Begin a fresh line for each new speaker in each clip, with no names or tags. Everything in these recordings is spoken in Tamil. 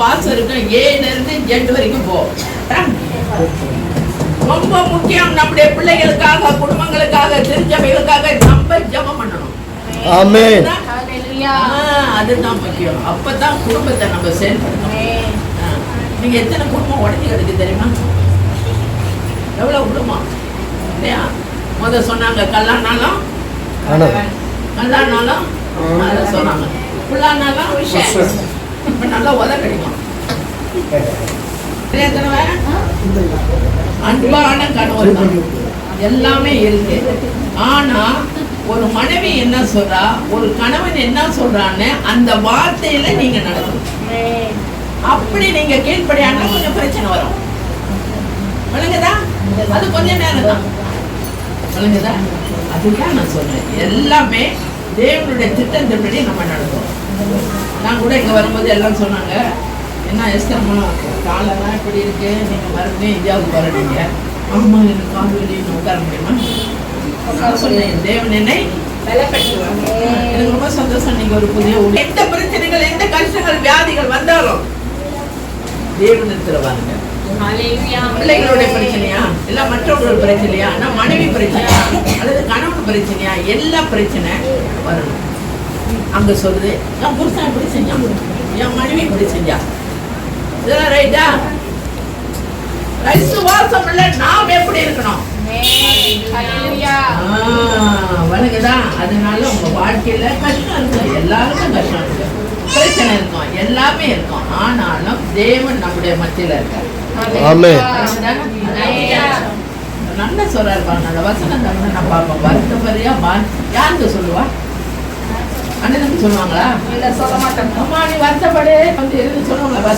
பாசம் இருக்கும் ஏன்னு இருந்து ஜெட் வரைக்கும் போகும் ரொம்ப முக்கியம் நம்முடைய பிள்ளைகளுக்காக குடும்பங்களுக்காக திருச்சபைகளுக்காக நம்ம ஜபம் பண்ணணும். ஆமே அதுதான் முக்கியம். அப்பதான் குடும்பத்தை நம்ம செயல்படுத்தணும் நீங்க எத்தனை குடும்பம் உடஞ்சி கிடக்கு தெரியுமா? எவ்வளவு குடும்பம்? இல்லையா? முத சொன்னாங்க கல்லானாலும். கல்லானாலும் அதை சொன்னாங்க. புல்லானாலும் விஷயம். இப்ப நல்லா உத கிடைக்கும்? அன்பான தான். எல்லாமே இருக்கு. ஆனா ஒரு மனைவி என்ன சொல்றா? ஒரு கணவன் என்ன சொல்றான்னு அந்த வார்த்தையில நீங்க நடக்கணும். அப்படி நீங்க கீழ்ப்படியானா கொஞ்சம் பிரச்சனை வரும். விளங்குதா? அது கொஞ்ச நேரம் தான். விளங்குதா? அதுதான் நான் சொன்னேன் எல்லாமே தேவனுடைய திட்டத்தின்படி நம்ம நடந்தோம் நான் கூட இங்கே வரும்போது எல்லாம் சொன்னாங்க என்ன எஸ்தர்மா காலெல்லாம் இப்படி இருக்கு. நீங்கள் மறுபடியும் இந்தியாவுக்கு வரணுங்க ஆமாம் எனக்கு கால் வலி இன்னும் உட்கார முடியுமா? சொன்னேன் தேவன் என்னை எனக்கு ரொம்ப சந்தோஷம் நீங்க ஒரு புதிய எந்த பிரச்சனைகள் எந்த கஷ்டங்கள் வியாதிகள் வந்தாலும் தேவனத்துல வாங்க பிள்ளைகளுடைய பிரச்சனையா? இல்ல மற்றவங்களோட பிரச்சனையா? நான் மனைவி பிரச்சனையா? அல்லது கணவன் பிரச்சனையா? எல்லா பிரச்சனை வரணும். அங்க சொல்லுது என் புருஷன் இப்படி செஞ்சான் என் மனைவி இப்படி செஞ்சா. இதெல்லாம் ரைட்டா விசுவாசம் இல்ல நாம் எப்படி இருக்கணும்?
Amen. Hallelujah.
ஆ, வணங்குதா அதனால உங்க வாழ்க்கையில கஷ்டம் இருக்கும் எல்லாருக்கும் கஷ்டம் இருக்கு. பிரச்சனை இருக்கும். எல்லாமே இருக்கும். ஆனாலும் தேவன் நம்முடைய மத்தியில இருக்கார். நல்ல சொல்றாரு பாருங்க. வசனம் தான் நான் பார்ப்போம் வருத்தப்படியா யாருக்கு சொல்லுவா? அண்ணனுக்கு சொல்லுவாங்களா?
இல்ல சொல்ல மாட்டோம்
அம்மா நீ வருத்தப்படு. வந்து இருந்து சொல்லுவாங்களா?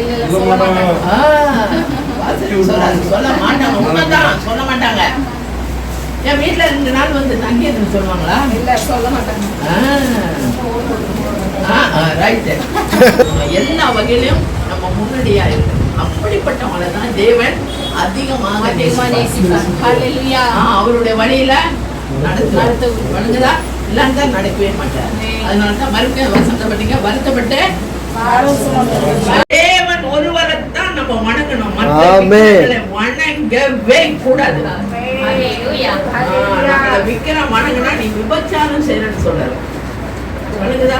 இல்ல சொல்ல
மாட்டாங்க. உண்மைதான். சொல்ல மாட்டாங்க. என் வீட்டுல ரெண்டு நாள் வந்து தங்கி இருந்து சொல்லுவாங்களா?
இல்ல சொல்ல மாட்டாங்க
ரைட்டு எல்லா வகையிலும் நம்ம முன்னாடியா இருக்கு அப்படிப்பட்டவங்களை தான் தேவன் அதிகமாக அவருடைய வழியில நடத்துவார்
நடத்துவார்.
வணங்குதா இல்லாந்தா நடக்கவே மாட்டார்.
Amen.
அதனால தான் மறுபடியும் வசந்தப்பட்டீங்க வருத்தப்பட்டு தேவன் ஒருவரைத்தான் நம்ம வணங்கணும். மற்ற வணங்கவே கூடாது. விக்கிரம் வணங்குனா நீ விபச்சாரம் செய்யறன்னு சொல்றாரு வணங்குதா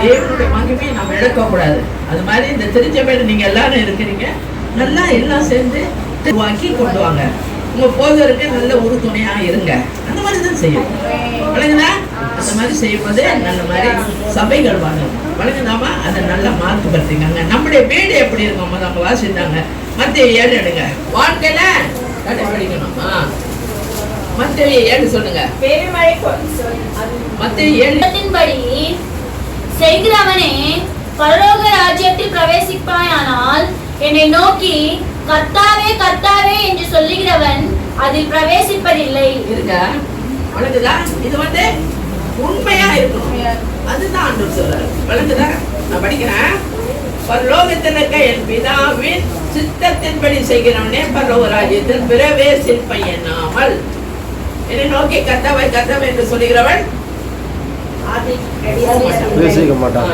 தேவனுடைய மகிமையை நம்ம இழக்க கூடாது அது மாதிரி இந்த திருச்சபையில் நீங்க எல்லாரும் இருக்கிறீங்க. நல்லா எல்லாம் சேர்ந்து உருவாக்கி கொண்டு வாங்க. உங்க போதருக்கு நல்ல உறுதுணையா இருங்க. அந்த மாதிரி தான் செய்யும் வணங்குதா அந்த மாதிரி செய்யும்போது நல்ல மாதிரி சபைகள் வாங்கும் வணங்குதாமா அதை நல்லா மாற்றுப்படுத்திக்காங்க நம்முடைய வீடு எப்படி இருக்கும்? அவங்க வாசித்தாங்க. மத்திய ஏழு எடுங்க. வாழ்க்கையில கடைபிடிக்கணுமா மத்திய ஏழு சொல்லுங்க.
பெருமழை
மத்திய
செய்கிறவனே பரலோக ராஜ்யத்தில் பிரவேசிப்பாயானால் என்னை நோக்கி கர்த்தாவே கர்த்தாவே என்று சொல்லுகிறவன் அதில் பிரவேசிப்பதில்லை.
இருக்கா வழங்குதா? இது வந்து உண்மையா இருக்கணும். அதுதான் ஆண்டு சொல்றாரு வழங்குதா? நான் படிக்கிறேன். பரலோகத்தில் இருக்க என் பிதாவின் சித்தத்தின்படி செய்கிறவனே பரலோக ராஜ்யத்தில் பிரவேசிப்ப எண்ணாமல் என்னை நோக்கி கத்தவை கத்தவை என்று சொல்லுகிறவன்.
அது
பேசிக்க மாட்டான்.